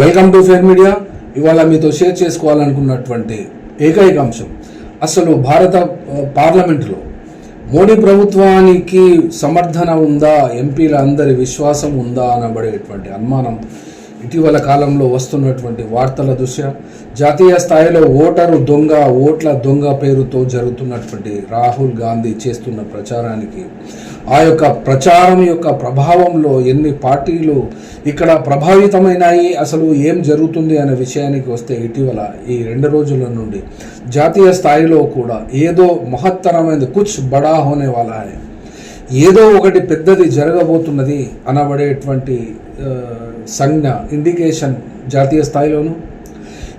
Welcome to fair media ఇవాళ మీతో share చేసుకోవాలనుకున్నటువంటి ఏకైక అంశం. అసలు భారత పార్లమెంటులో మోడీ ప్రభుత్వానికి సమర్థన ఉందా? ఎంపీల అందరి విశ్వాసం ఉందా? అనబడేటువంటి అనుమానం ఇటీవల కాలంలో వస్తున్నటువంటి వార్తల దృష్ట్యా జాతీయ స్థాయిలో ఓటరు దొంగ ఓట్ల దొంగ పేరుతో జరుగుతున్నటువంటి రాహుల్ గాంధీ చేస్తున్న ప్రచారానికి ఆ యొక్క ప్రచారం యొక్క ప్రభావంలో ఎన్ని పార్టీలు ఇక్కడ ప్రభావితమైనాయి అసలు ఏం జరుగుతుంది అనే విషయానికి వస్తే ఇటీవల ఈ రెండు రోజుల నుండి జాతీయ స్థాయిలో కూడా ఏదో మహత్తరమైనది కుచ్ బడా హోనే వాలా ఏదో ఒకటి పెద్దది జరగబోతున్నది అనబడేటువంటి సంజ్ఞ ఇండికేషన్ జాతీయ స్థాయిలోనూ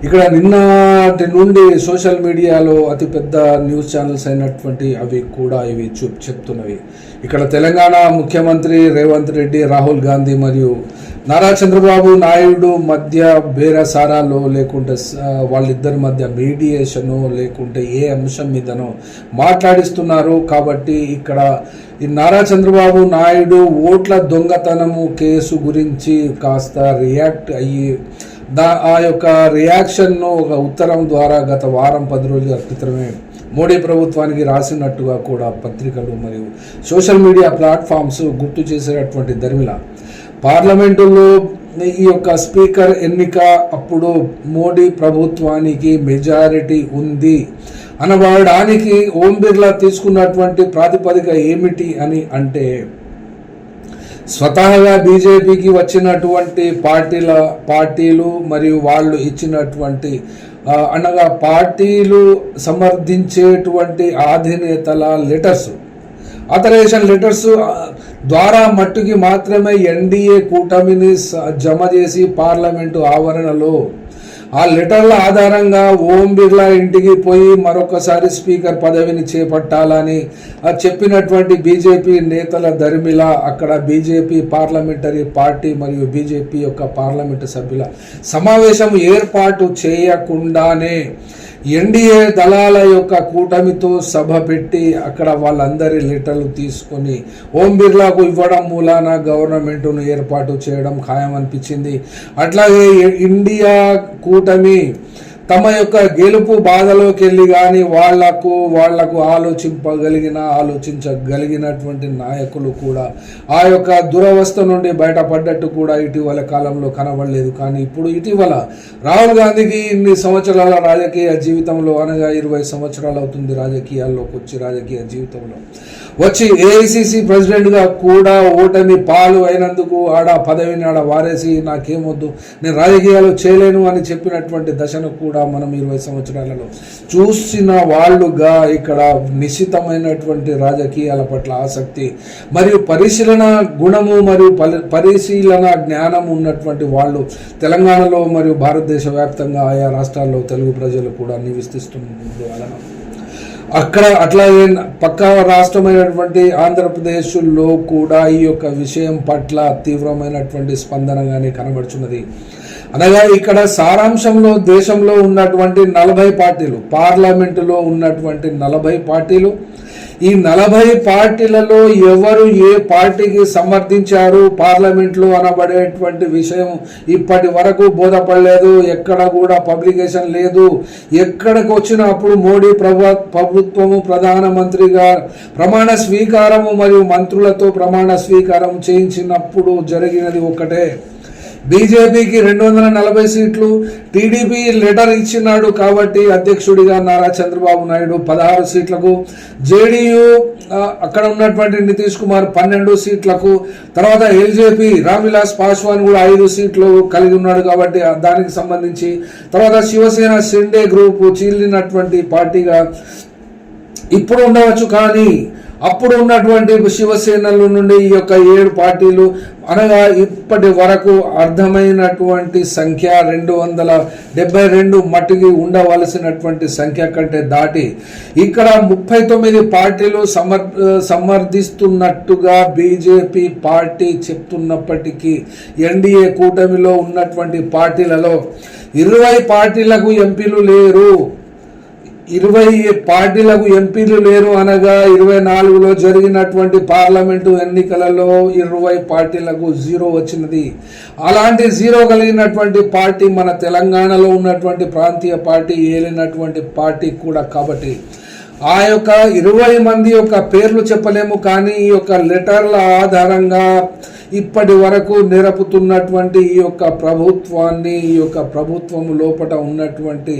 ఇక్కడ నిన్నటి నుండి సోషల్ మీడియాలో అతిపెద్ద న్యూస్ ఛానల్స్ అయినటువంటి అవి కూడా ఇవి చూ చెప్తున్నవి. ఇక్కడ తెలంగాణ ముఖ్యమంత్రి రేవంత్ రెడ్డి రాహుల్ గాంధీ మరియు నారా చంద్రబాబు నాయుడు మధ్య బేరసారాలో లేకుంటే వాళ్ళిద్దరి మధ్య మీడియేషను లేకుంటే ఏ అంశం మీదనో మాట్లాడిస్తున్నారు. కాబట్టి ఇక్కడ ఈ నారా చంద్రబాబు నాయుడు ఓట్ల దొంగతనము కేసు గురించి కాస్త రియాక్ట్ అయ్యి దా ఆ యొక్క రియాక్షన్ను ఒక ఉత్తరం ద్వారా గత వారం పది రోజుల క్రితమే మోడీ ప్రభుత్వానికి రాసినట్టుగా కూడా పత్రికలు మరియు సోషల్ మీడియా ప్లాట్ఫామ్స్ గుర్తు చేసేటటువంటి దరిమిల. పార్లమెంటులో ఈ యొక్క స్పీకర్ ఎన్నిక అప్పుడు మోడీ ప్రభుత్వానికి మెజారిటీ ఉంది అనబడడానికి ఓం బిర్లా తీసుకున్నటువంటి ప్రాతిపదిక ఏమిటి అని అంటే స్వతహాగా బీజేపీకి వచ్చినటువంటి పార్టీల పార్టీలు మరియు వాళ్ళు ఇచ్చినటువంటి అనగా పార్టీలు సమర్థించేటువంటి అధినేతల లెటర్స్. ఆథరైజేషన్ లెటర్స్ ద్వారా మట్టుకి మాత్రమే ఎన్డీఏ కూటమిని జమ చేసి పార్లమెంటు ఆవరణలో ఆ లెటర్ల ఆధారంగా ఓం బిర్లా ఇంటికి పోయి మరొకసారి స్పీకర్ పదవిని చేపట్టాలని చెప్పినటువంటి బీజేపీ నేతల దరిమిల అక్కడ బీజేపీ పార్లమెంటరీ పార్టీ మరియు బీజేపీ యొక్క పార్లమెంటు సభ్యుల సమావేశం ఏర్పాటు చేయకుండానే ఎన్డీఏ దళాల యొక్క కూటమితో సభ పెట్టి అక్కడ వాళ్ళందరి లెటర్లు తీసుకొని ఓం బిర్లాకు ఇవ్వడం మూలాన గవర్నమెంట్ను ఏర్పాటు చేయడం ఖాయం అనిపించింది అట్లాగే ఇండియా కూటమి తమ యొక్క గెలుపు బాధలోకి వెళ్ళి కానీ వాళ్ళకు వాళ్ళకు ఆలోచింపగలిగిన ఆలోచించగలిగినటువంటి నాయకులు కూడా ఆ యొక్క దురవస్థ నుండి బయటపడ్డట్టు కూడా ఇటీవల కాలంలో కనబడలేదు. కానీ ఇప్పుడు ఇటీవల రాహుల్ గాంధీకి ఇన్ని సంవత్సరాల రాజకీయ జీవితంలో అనగా ఇరవై సంవత్సరాలు అవుతుంది రాజకీయాల్లోకి వచ్చి రాజకీయ జీవితంలో. వచ్చి ఏఐసిసి ప్రెసిడెంట్గా కూడా ఓటమి పాలు అయినందుకు ఆడ పదవిని ఆడ వారేసి నాకేమొద్దు నేను రాజకీయాలు చేయలేను అని చెప్పినటువంటి దశను కూడా మనం ఇరవై సంవత్సరాలలో చూసిన వాళ్ళుగా ఇక్కడ నిశ్చితమైనటువంటి రాజకీయాల పట్ల ఆసక్తి మరియు పరిశీలన గుణము మరియు పలి- పరిశీలన జ్ఞానం ఉన్నటువంటి వాళ్ళు తెలంగాణలో మరియు భారతదేశ వ్యాప్తంగా ఆయా రాష్ట్రాల్లో తెలుగు ప్రజలు కూడా నివసిస్తున్నారు అక్కడ అట్లాగే పక్క రాష్ట్రమైనటువంటి ఆంధ్రప్రదేశ్లో కూడా ఈ యొక్క విషయం పట్ల తీవ్రమైనటువంటి స్పందన కానీ కనబడుచున్నది. అనగా ఇక్కడ సారాంశంలో దేశంలో ఉన్నటువంటి నలభై పార్టీలు పార్లమెంటులో ఉన్నటువంటి నలభై పార్టీలు ఈ నలభై పార్టీలలో ఎవరు ఏ పార్టీకి సమర్థించారు? పార్లమెంట్లో అనబడేటువంటి విషయం ఇప్పటి వరకు బోధపడలేదు. ఎక్కడ కూడా పబ్లికేషన్ లేదు. ఎక్కడికి వచ్చినప్పుడు మోడీ ప్రభు ప్రభుత్వము ప్రధానమంత్రిగా ప్రమాణ స్వీకారము మరియు మంత్రులతో ప్రమాణ స్వీకారం చేయించినప్పుడు జరిగినది ఒకటే. బీజేపీకి రెండు వందల నలభై సీట్లు టీడీపీ లెటర్ ఇచ్చినాడు కాబట్టి అధ్యక్షుడిగా నారా చంద్రబాబు నాయుడు పదహారు సీట్లకు జేడీయూ అక్కడ ఉన్నటువంటి నితీష్ కుమార్ పన్నెండు సీట్లకు తర్వాత ఎల్జేపీ రామ్విలాస్ పాస్వాన్ కూడా ఐదు సీట్లు కలిగి ఉన్నాడు కాబట్టి దానికి సంబంధించి తర్వాత శివసేన షిండే గ్రూప్ చీలినటువంటి పార్టీగా ఇప్పుడు ఉండవచ్చు కానీ అప్పుడు ఉన్నటువంటి శివసేనల నుండి ఈ యొక్క ఏడు పార్టీలు అనగా ఇప్పటి వరకు అర్థమైనటువంటి సంఖ్య రెండు వందల డెబ్బై రెండు మట్టికి ఉండవలసినటువంటి సంఖ్య కంటే దాటి ఇక్కడ ముప్పై తొమ్మిది పార్టీలు సమర్ సమర్థిస్తున్నట్టుగా బీజేపీ పార్టీ చెప్తున్నప్పటికీ ఎన్డీఏ కూటమిలో ఉన్నటువంటి పార్టీలలో ఇరవై పార్టీలకు ఎంపీలు లేరు. ఇరవై పార్టీలకు ఎంపీలు లేరు అనగా ఇరవై నాలుగులో జరిగినటువంటి పార్లమెంటు ఎన్నికలలో ఇరవై పార్టీలకు జీరో వచ్చినది. అలాంటి జీరో కలిగినటువంటి పార్టీ మన తెలంగాణలో ఉన్నటువంటి ప్రాంతీయ పార్టీ ఏలినటువంటి పార్టీ కూడా కాబట్టి. ఆ యొక్క ఇరవై మంది యొక్క పేర్లు చెప్పలేము కానీ ఈ యొక్క లెటర్ల ఆధారంగా ఇప్పటి వరకు నిరపుతున్నటువంటి ఈ యొక్క ప్రభుత్వాన్ని ఈ యొక్క ప్రభుత్వం లోపల ఉన్నటువంటి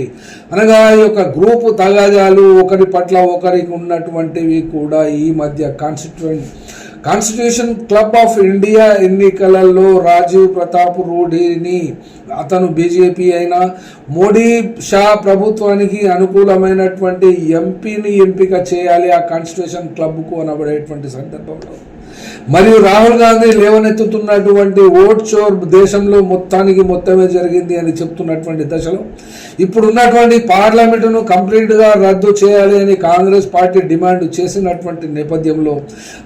అనగా ఈ యొక్క గ్రూపు తగాదాలు ఒకరి పట్ల ఒకరికి ఉన్నటువంటివి కూడా ఈ మధ్య constituent constitution club of India ఎన్నికలలో రాజీవ్ ప్రతాప్ రూఢిని అతను బీజేపీ అయినా మోడీ షా ప్రభుత్వానికి అనుకూలమైనటువంటి ఎంపీని ఎంపిక చేయాలి ఆ కాన్స్టిట్యూషన్ క్లబ్కు అనబడేటువంటి సందర్భంలో. మరియు రాహుల్ గాంధీ లేవనెత్తుతున్నటువంటి ఓట్ చోర్ దేశంలో మొత్తానికి మొత్తమే జరిగింది అని చెప్తున్నటువంటి దశలో ఇప్పుడున్నటువంటి పార్లమెంటును కంప్లీట్గా రద్దు చేయాలి అని కాంగ్రెస్ పార్టీ డిమాండ్ చేసినటువంటి నేపథ్యంలో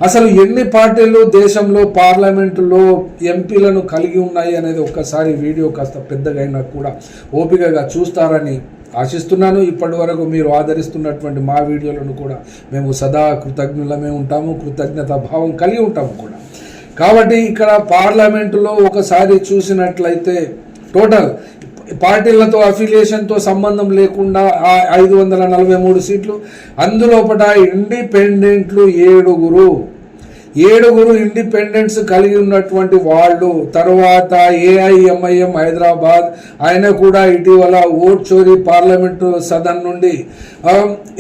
అసలు ఎన్ని పార్టీలు దేశంలో పార్లమెంటులో ఎంపీలను కలిగి ఉన్నాయి అనేది ఒక్కసారి వీడియో కాస్త పెద్దగా అయినా కూడా ఓపికగా చూస్తారని ఆశిస్తున్నాను ఇప్పటి వరకు మీరు ఆదరిస్తున్నటువంటి మా వీడియోలను కూడా మేము సదా కృతజ్ఞులమే ఉంటాము కృతజ్ఞత భావం కలిగి ఉంటాము కూడా. కాబట్టి ఇక్కడ పార్లమెంటులో ఒకసారి చూసినట్లయితే టోటల్ పార్టీలతో అఫిలియేషన్తో సంబంధం లేకుండా ఆ ఐదు వందల నలభై మూడు సీట్లు అందులోపట ఇండిపెండెంట్లు ఏడుగురు. ఏడుగురు ఇండిపెండెన్స్ కలిగి ఉన్నటువంటి వాళ్ళు తర్వాత ఏఐఎంఐఎం హైదరాబాద్ ఆయన కూడా ఇటీవల ఓట్ చోరీ పార్లమెంటు సదన్ నుండి.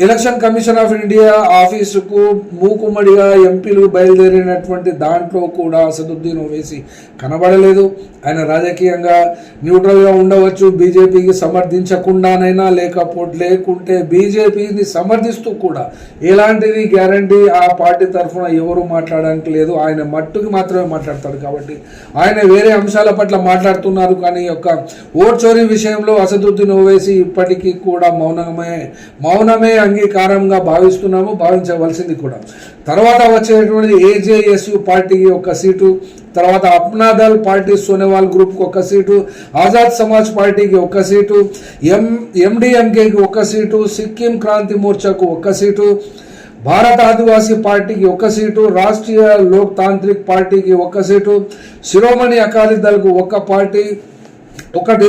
ఎలక్షన్ కమిషన్ ఆఫ్ ఇండియా ఆఫీసుకు మూకుమ్మడిగా ఎంపీలు బయలుదేరినటువంటి దాంట్లో కూడా అసదుద్దీన్ వేసి కనబడలేదు. ఆయన రాజకీయంగా న్యూట్రల్గా ఉండవచ్చు బీజేపీకి సమర్థించకుండానైనా లేకపోతే లేకుంటే బీజేపీని సమర్థిస్తూ కూడా ఎలాంటిది గ్యారంటీ ఆ పార్టీ తరఫున ఎవరు మాట్లాడారు మాట్లాడడానికి లేదు. ఆయన మట్టుకు మాత్రమే మాట్లాడతాడు కాబట్టి ఆయన వేరే అంశాల పట్ల మాట్లాడుతున్నారు. కానీ యొక్క ఓట్ చోరీ విషయంలో అసదుద్దీన్ ఓవేసి ఇప్పటికీ కూడా మౌనమే మౌనమే అంగీకారంగా భావిస్తున్నాము భావించవలసింది కూడా. తర్వాత వచ్చేటువంటి ఏజేఎస్యు పార్టీకి ఒక సీటు తర్వాత అప్నాదల్ పార్టీ సోనేవాల్ గ్రూప్కి ఒక సీటు ఆజాద్ సమాజ్ పార్టీకి ఒక సీటు ఎం ఎండిఎంకేకి ఒక సీటు సిక్కిం క్రాంతి మోర్చాకు ఒక సీటు భారత ఆదివాసీ పార్టీకి ఒక సీటు రాష్ట్రీయ లోక్ తాంత్రిక్ పార్టీకి ఒక సీటు శిరోమణి అకాలీ దళకు ఒక పార్టీ ఒకటి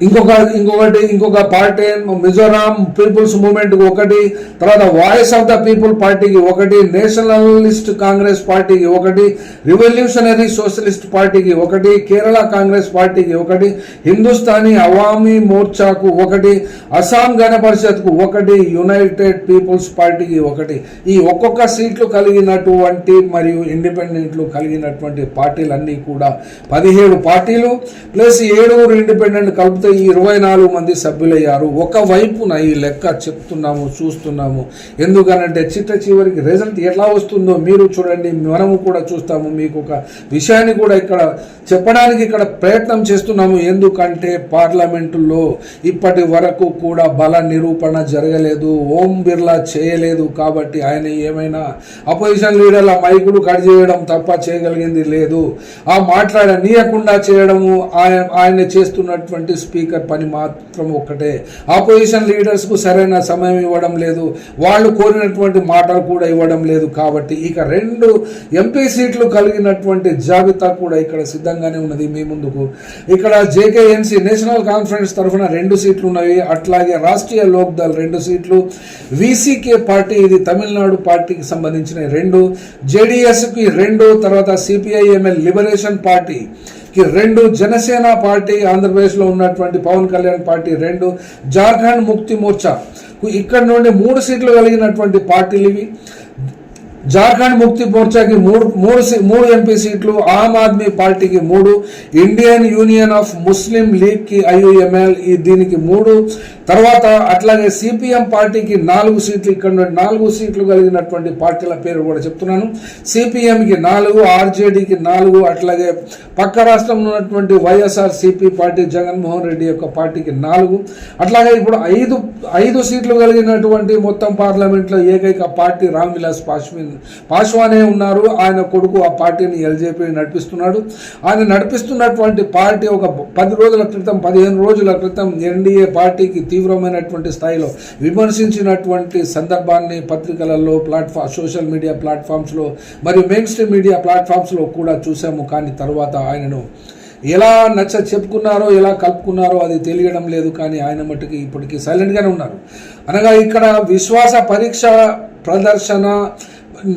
ఇంకొక ఇంకొకటి ఇంకొక పార్టీ మిజోరాం పీపుల్స్ మూవ్మెంట్ ఒకటి తర్వాత వాయిస్ ఆఫ్ ద పీపుల్ పార్టీకి ఒకటి నేషనలిస్ట్ కాంగ్రెస్ పార్టీకి ఒకటి రివల్యూషనరీ సోషలిస్ట్ పార్టీకి ఒకటి కేరళ కాంగ్రెస్ పార్టీకి ఒకటి హిందుస్థానీ అవామీ మోర్చాకు ఒకటి అస్సాం గణ పరిషత్కు ఒకటి యునైటెడ్ పీపుల్స్ పార్టీకి ఒకటి. ఈ ఒక్కొక్క సీట్లు కలిగినటువంటి మరియు ఇండిపెండెంట్లు కలిగినటువంటి పార్టీలన్నీ కూడా పదిహేడు పార్టీలు ప్లస్ ఏడుగురు ఇండిపెండెంట్ కలిపితే ఈ ఇరవై నాలుగు మంది సభ్యులయ్యారు. ఒకవైపున ఈ లెక్క చెప్తున్నాము చూస్తున్నాము. ఎందుకనంటే చిట్ట చివరికి రిజల్ట్ ఎలా వస్తుందో మీరు చూడండి మనము కూడా చూస్తాము. మీకు ఒక విషయాన్ని కూడా ఇక్కడ చెప్పడానికి ఇక్కడ ప్రయత్నం చేస్తున్నాము. ఎందుకంటే పార్లమెంటులో ఇప్పటి వరకు కూడా బల నిరూపణ జరగలేదు ఓం బిర్లా చేయలేదు కాబట్టి ఆయన ఏమైనా అపోజిషన్ లీడర్ల మైకులు కట్ చేయడం తప్ప చేయగలిగింది లేదు. ఆ మాట్లాడనీయకుండా చేయడము ఆయన ఆయన చేస్తున్నటువంటి స్పీకర్ పని మాత్రం ఒక్కటే. ఆపోజిషన్ లీడర్స్కు సరైన సమయం ఇవ్వడం లేదు. వాళ్ళు కోరినటువంటి మాటలు కూడా ఇవ్వడం లేదు కాబట్టి ఇక రెండు ఎంపీ సీట్లు కలిగినటువంటి జాబితా కూడా ఇక్కడ సిద్ధంగానే ఉన్నది మీ ముందుకు. ఇక్కడ జేకేఎన్సీ నేషనల్ కాన్ఫరెన్స్ తరఫున రెండు సీట్లు ఉన్నాయి. అట్లాగే రాష్ట్రీయ లోక్దల్ రెండు సీట్లు. వీసీకే పార్టీ ఇది తమిళనాడు పార్టీకి సంబంధించిన రెండు. జేడిఎస్కి రెండు. తర్వాత సిపిఐఎంఎల్ లిబరేషన్ పార్టీ రెండు జనసేన పార్టీ ఆంధ్రప్రదేశ్లో ఉన్నటువంటి పవన్ కళ్యాణ్ పార్టీ రెండు జార్ఖండ్ ముక్తి మోర్చా. ఇక్కడ నుండి మూడు సీట్లు కలిగినటువంటి పార్టీలు ఇవి. జార్ఖండ్ ముక్తి మోర్చాకి మూడు మూడు సీ- మూడు ఎంపీ సీట్లు ఆమ్ ఆద్మీ పార్టీకి మూడు ఇండియన్ యూనియన్ ఆఫ్ ముస్లిం లీగ్కి ఐయుఎంఎల్ ఈ దీనికి మూడు. తర్వాత అట్లాగే సిపిఎం పార్టీకి నాలుగు సీట్లు ఇక్కడ నుండి నాలుగు సీట్లు కలిగినటువంటి పార్టీల పేరు కూడా చెప్తున్నాను. సిపిఎంకి నాలుగు ఆర్జేడీకి నాలుగు అట్లాగే పక్క రాష్ట్రంలో ఉన్నటువంటి YSR CP party Jaganmohan Reddy యొక్క పార్టీకి నాలుగు. అట్లాగే ఇప్పుడు ఐదు ఐదు సీట్లు కలిగినటువంటి మొత్తం పార్లమెంట్లో ఏకైక పార్టీ రామ్ విలాస్ పాస్వాన్ పాశ్వానే ఉన్నారు. ఆయన కొడుకు ఆ పార్టీని ఎల్జేపీ నడిపిస్తున్నాడు. ఆయన నడిపిస్తున్నటువంటి పార్టీ ఒక పది రోజుల క్రితం పదిహేను రోజుల క్రితం ఎన్డీఏ పార్టీకి తీవ్రమైనటువంటి స్థాయిలో విమర్శించినటువంటి సందర్భాన్ని పత్రికలలో ప్లాట్ఫామ్ సోషల్ మీడియా ప్లాట్ఫామ్స్లో మరియు మెయిన్ స్ట్రీమ్ మీడియా ప్లాట్ఫామ్స్లో కూడా చూసాము. కానీ తర్వాత ఆయనను ఎలా నచ్చ చెప్పుకున్నారో ఎలా కలుపుకున్నారో అది తెలియడం లేదు. కానీ ఆయన మట్టుకి ఇప్పటికీ సైలెంట్గానే ఉన్నారు. అనగా ఇక్కడ విశ్వాస పరీక్ష ప్రదర్శన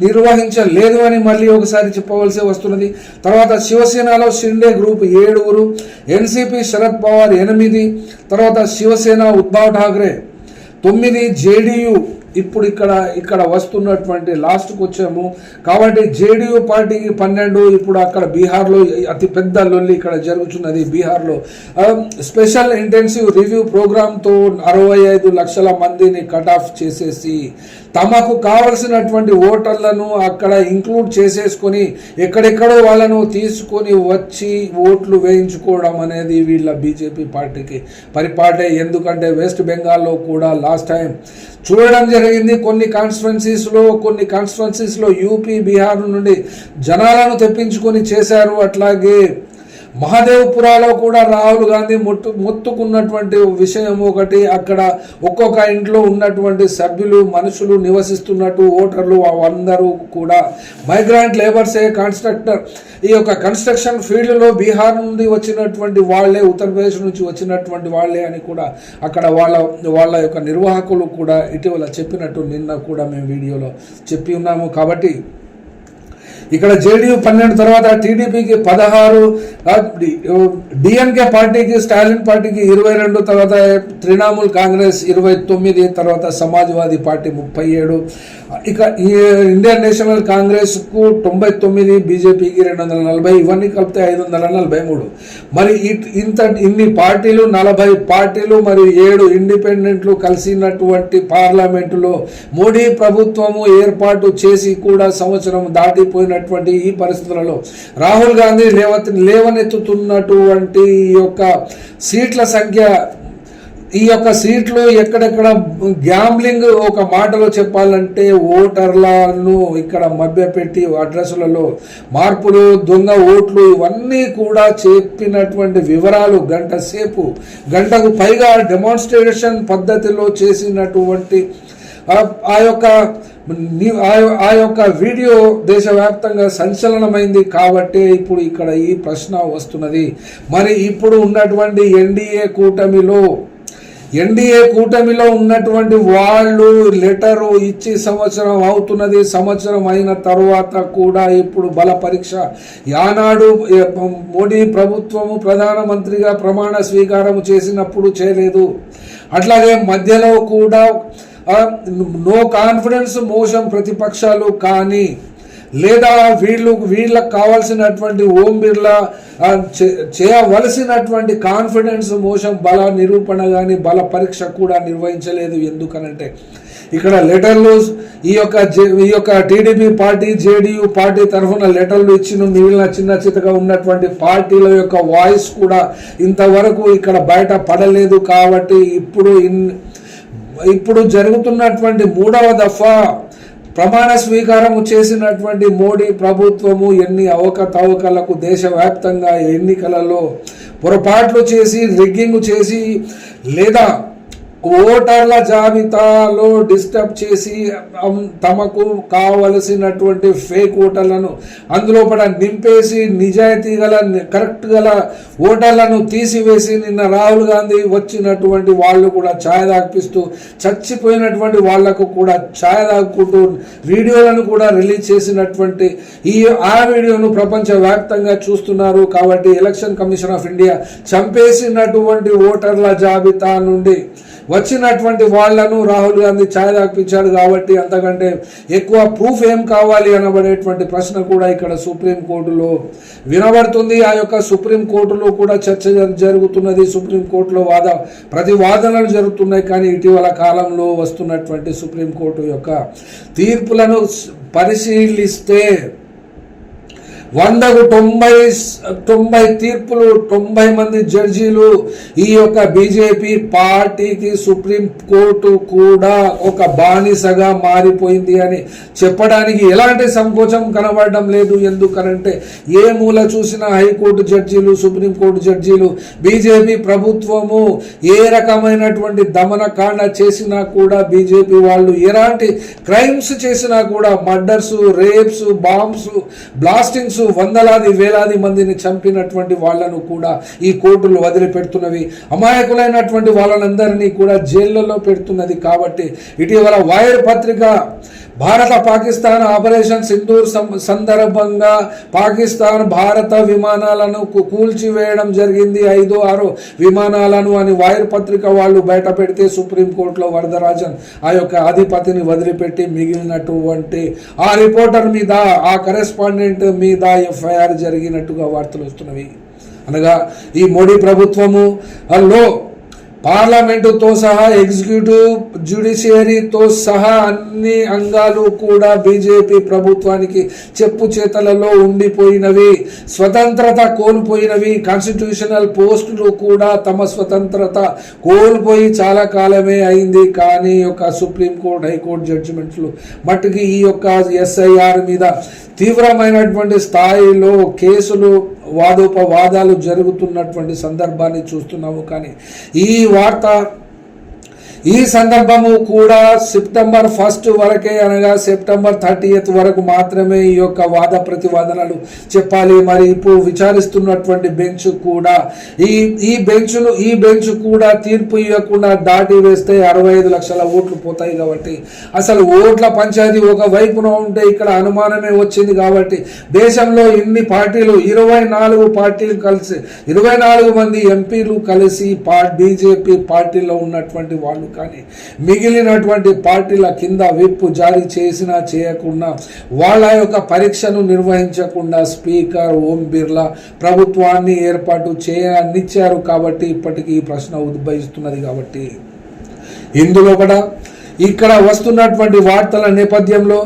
నిర్వహించలేదు అని మళ్ళీ ఒకసారి చెప్పవలసి వస్తున్నది. తర్వాత శివసేనలో షిండే గ్రూప్ ఏడుగురు ఎన్సిపి శరద్ పవార్ ఎనిమిది తర్వాత శివసేన ఉద్ధవ్ ఠాక్రే తొమ్మిది జేడీయూ ఇప్పుడు ఇక్కడ ఇక్కడ వస్తున్నటువంటి లాస్ట్కి వచ్చాము. కాబట్టి జేడీయూ పార్టీకి పన్నెండు ఇప్పుడు అక్కడ బీహార్లో అతి పెద్ద లొల్లి ఇక్కడ జరుగుతున్నది బీహార్లో. స్పెషల్ ఇంటెన్సివ్ రివ్యూ ప్రోగ్రామ్తో అరవై ఐదు లక్షల మందిని కట్ ఆఫ్ చేసేసి తమకు కావలసినటువంటి ఓటర్లను అక్కడ ఇంక్లూడ్ చేసేసుకొని ఎక్కడెక్కడో వాళ్ళను తీసుకొని వచ్చి ఓట్లు వేయించుకోవడం అనేది వీళ్ళ బీజేపీ పార్టీకి పరిపాటే. ఎందుకంటే వెస్ట్ బెంగాల్లో కూడా లాస్ట్ టైం చూడడం జరిగింది. కొన్ని కాన్స్టిట్యున్సీస్లో కొన్ని కాన్స్టిట్యున్సీస్లో యూపీ బీహార్ నుండి జనాలను తెప్పించుకొని చేశారు. అట్లాగే మహాదేవ్పురాలో కూడా రాహుల్ గాంధీ మొట్టు మొత్తుకున్నటువంటి విషయం ఒకటి అక్కడ ఒక్కొక్క ఇంట్లో ఉన్నటువంటి సభ్యులు మనుషులు నివసిస్తున్నట్టు ఓటర్లు అందరూ కూడా. మైగ్రాంట్ లేబర్సే కాన్స్ట్రక్టర్ ఈ యొక్క కన్స్ట్రక్షన్ ఫీల్డ్లో బీహార్ నుండి వచ్చినటువంటి వాళ్ళే ఉత్తరప్రదేశ్ నుంచి వచ్చినటువంటి వాళ్ళే అని కూడా అక్కడ వాళ్ళ వాళ్ళ యొక్క నిర్వాహకులు కూడా ఇటీవల చెప్పినట్టు నిన్న కూడా మేము వీడియోలో చెప్పి ఉన్నాము. కాబట్టి ఇక్కడ జేడీయూ పన్నెండు తర్వాత టీడీపీకి పదహారు డిఎంకే పార్టీకి స్టాలిన్ పార్టీకి ఇరవై రెండు తర్వాత తృణమూల్ కాంగ్రెస్ ఇరవై తొమ్మిది తర్వాత సమాజ్వాదీ పార్టీ ముప్పై ఏడు ఇక ఈ ఇండియన్ నేషనల్ కాంగ్రెస్కు తొంభై తొమ్మిది బీజేపీకి రెండు వందల నలభై ఇవన్నీ కలిపితే ఐదు వందల నలభై మూడు. మరి ఇట్- ఇంత ఇన్ని పార్టీలు నలభై పార్టీలు మరియు ఏడు ఇండిపెండెంట్లు కలిసినటువంటి పార్లమెంటులో మోడీ ప్రభుత్వము ఏర్పాటు చేసి కూడా సంవత్సరం దాటిపోయినటువంటి ఈ పరిస్థితులలో రాహుల్ గాంధీ లేవ లేవనెత్తుతున్నటువంటి ఈ యొక్క సీట్ల సంఖ్య ఈ యొక్క సీట్లు ఎక్కడెక్కడ గ్యాంబ్లింగ్ ఒక మాటలో చెప్పాలంటే ఓటర్లను ఇక్కడ మభ్యపెట్టి అడ్రస్లలో మార్పులు దొంగ ఓట్లు ఇవన్నీ కూడా చెప్పినటువంటి వివరాలు గంట సేపు గంటకు పైగా డెమాన్స్ట్రేషన్ పద్ధతిలో చేసినటువంటి ఆ- యొక్క ఆ యొక్క వీడియో దేశవ్యాప్తంగా సంచలనమైంది కాబట్టి ఇప్పుడు ఇక్కడ ఈ ప్రశ్న వస్తున్నది. మరి ఇప్పుడు ఉన్నటువంటి ఎన్డీఏ కూటమిలో ఎన్డీఏ కూటమిలో ఉన్నటువంటి వాళ్ళు లెటరు ఇచ్చి సంవత్సరం అవుతున్నది సంవత్సరం అయిన తర్వాత కూడా ఇప్పుడు బల పరీక్ష. యానాడు మోడీ ప్రభుత్వము ప్రధానమంత్రిగా ప్రమాణ స్వీకారం చేసినప్పుడు చేయలేదు. అట్లాగే మధ్యలో కూడా నో కాన్ఫిడెన్స్ మోసం ప్రతిపక్షాలు కానీ లేదా వీళ్ళు వీళ్ళకి కావాల్సినటువంటి ఓం బిర్లా చేయవలసినటువంటి కాన్ఫిడెన్స్ మోషన్ బల నిరూపణ కానీ బల పరీక్ష కూడా నిర్వహించలేదు. ఎందుకనంటే ఇక్కడ లెటర్లు ఈ యొక్క ఈ యొక్క టీడీపీ పార్టీ జేడీయూ పార్టీ తరఫున లెటర్లు ఇచ్చిన మిగిలిన చిన్న చితగా ఉన్నటువంటి పార్టీల యొక్క వాయిస్ కూడా ఇంతవరకు ఇక్కడ బయట పడలేదు. కాబట్టి ఇప్పుడు ఇన్ ఇప్పుడు జరుగుతున్నటువంటి మూడవ దఫా ప్రమాణ స్వీకారం చేసినటువంటి మోడీ ప్రభుత్వము ఎన్ని అవకతవకలకు దేశవ్యాప్తంగా ఎన్నికలలో పొరపాట్లు చేసి రిగ్గింగ్ చేసి లేదా ఓటర్ల జాబితాలో డిస్టర్బ్ చేసి తమకు కావలసినటువంటి ఫేక్ ఓటర్లను అందులో పడ నింపేసి నిజాయితీ గల కరెక్ట్ గల ఓటర్లను తీసివేసి నిన్న రాహుల్ గాంధీ వచ్చినటువంటి వాళ్ళు కూడా ఛాయ్ దాపిస్తూ చచ్చిపోయినటువంటి వాళ్ళకు కూడా ఛాయ్ తాగుకుంటూ వీడియోలను కూడా రిలీజ్ చేసినటువంటి ఈ ఆ వీడియోను ప్రపంచవ్యాప్తంగా చూస్తున్నారు. కాబట్టి ఎలక్షన్ కమిషన్ ఆఫ్ ఇండియా చంపేసినటువంటి ఓటర్ల జాబితా నుండి వచ్చినటువంటి వాళ్ళను రాహుల్ గాంధీ ఛాయ్ తాగిపించాడు కాబట్టి అంతకంటే ఎక్కువ ప్రూఫ్ ఏం కావాలి అనబడేటువంటి ప్రశ్న కూడా ఇక్కడ సుప్రీంకోర్టులో వినబడుతుంది. ఆ యొక్క సుప్రీంకోర్టులో కూడా చర్చ జరుగుతున్నది. సుప్రీంకోర్టులో వాద ప్రతి వాదనలు జరుగుతున్నాయి. కానీ ఇటీవల కాలంలో వస్తున్నటువంటి సుప్రీంకోర్టు యొక్క తీర్పులను పరిశీలిస్తే వందకు తొంభై తొంభై తీర్పులు తొంభై మంది జడ్జీలు ఈ యొక్క బీజేపీ పార్టీకి సుప్రీం కోర్టు కూడా ఒక బానిసగా మారిపోయింది అని చెప్పడానికి ఎలాంటి సంకోచం కనబడడం లేదు. ఎందుకనంటే ఏ మూల చూసినా హైకోర్టు జడ్జీలు సుప్రీంకోర్టు జడ్జీలు బీజేపీ ప్రభుత్వము ఏ రకమైనటువంటి దమనకాండ చేసినా కూడా బీజేపీ వాళ్ళు ఎలాంటి క్రైమ్స్ చేసినా కూడా మర్డర్స్ రేప్స్ బాంబ్స్ బ్లాస్టింగ్స్ వందలాది వేలాది మందిని చంపినటువంటి వాళ్ళను కూడా ఈ కోర్టులు వదిలిపెడుతున్నవి. అమాయకులైనటువంటి వాళ్ళనందరినీ కూడా జైళ్ళలో పెడుతున్నది కాబట్టి ఇటీవల వైర్ పత్రిక భారత పాకిస్తాన్ ఆపరేషన్ సింధూర్ సందర్భంగా పాకిస్తాన్ భారత విమానాలను కూల్చివేయడం జరిగింది. ఐదు ఆరు విమానాలను అని వైర్ పత్రిక వాళ్ళు బయట పెడితే సుప్రీంకోర్టులో వరదరాజన్ ఆ యొక్క అధిపతిని వదిలిపెట్టి మిగిలినటువంటి ఆ రిపోర్టర్ మీద ఆ కరెస్పాండెంట్ మీద ఎఫ్ఐఆర్ జరిగినట్టుగా వార్తలు వస్తున్నవి. అనగా ఈ మోడీ ప్రభుత్వము లో పార్లమెంటుతో సహా ఎగ్జిక్యూటివ్ జ్యుడిషియరీతో సహా అన్ని అంగాలు కూడా బీజేపీ ప్రభుత్వానికి చెప్పు చేతలలో ఉండిపోయినవి స్వతంత్రత కోల్పోయినవి. కాన్స్టిట్యూషనల్ పోస్టులు కూడా తమ స్వతంత్రత కోల్పోయి చాలా కాలమే అయింది. కానీ ఈ యొక్క సుప్రీంకోర్టు హైకోర్టు జడ్జిమెంట్లు మట్టుకి ఈ యొక్క ఎస్ఐఆర్ మీద తీవ్రమైనటువంటి స్థాయిలో కేసులు వాదోపవాదాలు జరుగుతున్నటువంటి సందర్భాన్ని చూస్తున్నాము. కానీ ఈ వార్త ఈ సందర్భము కూడా సెప్టెంబర్ ఫస్ట్ వరకే అనగా సెప్టెంబర్ థర్టీయత్ వరకు మాత్రమే ఈ యొక్క వాద ప్రతివాదనలు చెప్పాలి. మరి ఇప్పుడు విచారిస్తున్నటువంటి బెంచ్ కూడా ఈ ఈ బెంచ్లు ఈ బెంచ్ కూడా తీర్పు ఇవ్వకుండా దాటి వేస్తే అరవై ఐదు లక్షల ఓట్లు పోతాయి కాబట్టి. అసలు ఓట్ల పంచాయతీ ఒక వైపున ఉంటే ఇక్కడ అనుమానమే వచ్చింది కాబట్టి. దేశంలో ఇన్ని పార్టీలు ఇరవై నాలుగు పార్టీలు కలిసి ఇరవై నాలుగు మంది ఎంపీలు కలిసి పా బీజేపీ పార్టీలో ఉన్నటువంటి వాళ్ళు కానీ మిగిలినటువంటి పార్టీల కింద విప్పు జారీ చేసినా చేయకుండా వాళ్ళ యొక్క పరీక్షను నిర్వహించకుండా స్పీకర్ ఓం బిర్లా ప్రభుత్వాన్ని ఏర్పాటు చేయనిచ్చారు కాబట్టి ఇప్పటికీ ఈ ప్రశ్న ఉద్భవిస్తున్నది కాబట్టి. ఇందులో కూడా ఇక్కడ వస్తున్నటువంటి వార్తల నేపథ్యంలో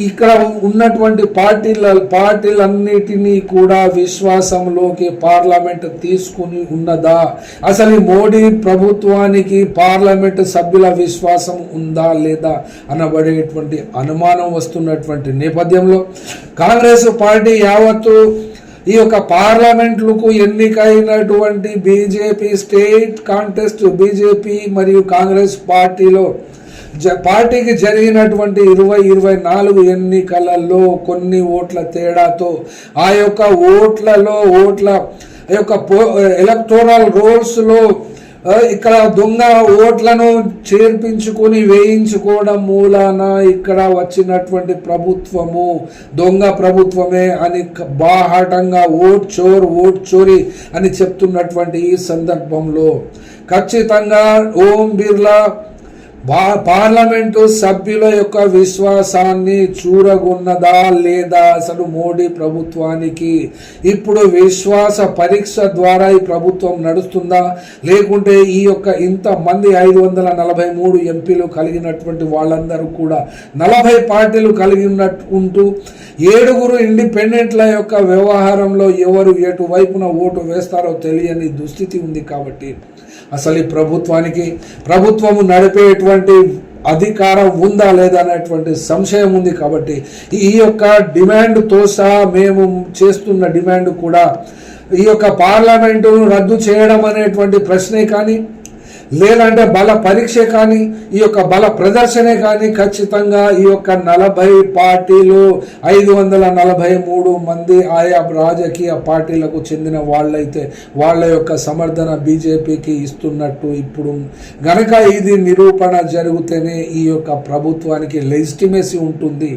ఇక్కడ ఉన్నటువంటి పార్టీల పార్టీలన్నిటినీ కూడా విశ్వాసంలోకి పార్లమెంట్ తీసుకుని ఉన్నదా? అసలు ఈ మోడీ ప్రభుత్వానికి పార్లమెంట్ సభ్యుల విశ్వాసం ఉందా లేదా అనబడేటువంటి అనుమానం వస్తున్నటువంటి నేపథ్యంలో కాంగ్రెస్ పార్టీ యావత్తు ఈ యొక్క పార్లమెంట్లకు ఎన్నికైనటువంటి బీజేపీ స్టేట్ కాంటెస్ట్ బీజేపీ మరియు కాంగ్రెస్ పార్టీలో పార్టీకి జరిగినటువంటి ఇరవై ఇరవై నాలుగు ఎన్నికలలో కొన్ని ఓట్ల తేడాతో ఆ యొక్క ఓట్లలో ఓట్ల ఆ యొక్క ఎలక్టోరల్ రోల్స్లో ఇక్కడ దొంగ ఓట్లను చేర్పించుకొని వేయించుకోవడం మూలాన ఇక్కడ వచ్చినటువంటి ప్రభుత్వము దొంగ ప్రభుత్వమే అని బాహాటంగా ఓట్ చోర్ ఓట్ చోరీ అని చెప్తున్నటువంటి ఈ సందర్భంలో ఖచ్చితంగా ఓం బిర్లా పార్లమెంటు సభ్యుల యొక్క విశ్వాసాన్ని చూడగున్నదా లేదా అసలు మోడీ ప్రభుత్వానికి? ఇప్పుడు విశ్వాస పరీక్ష ద్వారా ఈ ప్రభుత్వం నడుస్తుందా? లేకుంటే ఈ యొక్క ఇంత మంది ఐదు వందల నలభై మూడు ఎంపీలు కలిగినటువంటి వాళ్ళందరూ కూడా నలభై పార్టీలు కలిగి ఉన్నట్టు ఉంటూ ఏడుగురు ఇండిపెండెంట్ల యొక్క వ్యవహారంలో ఎవరు ఎటువైపున ఓటు వేస్తారో తెలియని దుస్థితి ఉంది కాబట్టి అసలు ఈ ప్రభుత్వానికి ప్రభుత్వము నడిపేటువంటి అధికారం ఉందా లేదా అనేటువంటి సంశయం ఉంది కాబట్టి ఈ యొక్క డిమాండ్తో సహా మేము చేస్తున్న డిమాండ్ కూడా ఈ యొక్క పార్లమెంటును రద్దు చేయడం అనేటువంటి ప్రశ్నే కానీ లేదంటే బల పరీక్ష కానీ ఈ యొక్క బల ప్రదర్శనే కానీ ఖచ్చితంగా ఈ యొక్క నలభై పార్టీలు ఐదు వందల నలభై మూడు మంది ఆయా రాజకీయ పార్టీలకు చెందిన వాళ్ళైతే వాళ్ళ యొక్క సమర్థన బీజేపీకి ఇస్తున్నట్టు ఇప్పుడు గనక ఇది నిరూపణ జరిగితేనే ఈ యొక్క ప్రభుత్వానికి లెజిటిమేసీ ఉంటుంది.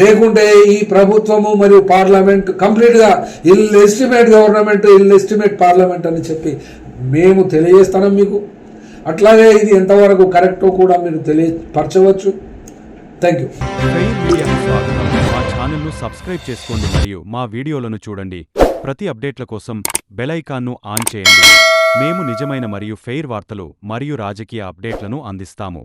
లేకుంటే ఈ ప్రభుత్వము మరియు పార్లమెంట్ కంప్లీట్గా ill estimate government ill estimate parliament అని చెప్పి మేము తెలియజేస్తాం మీకు. అట్లాగే ఇది ఎంతవరకు కరెక్టో కూడా మీరు తెలియపరచవచ్చు థ్యాంక్ యూ మా ఛానల్ను సబ్స్క్రైబ్ చేసుకోండి మరియు మా వీడియోలను చూడండి. ప్రతి అప్డేట్ల కోసం బెల్ ఐకాన్ను ఆన్ చేయండి. మేము నిజమైన మరియు ఫెయిర్ వార్తలు మరియు రాజకీయ అప్డేట్లను అందిస్తాము.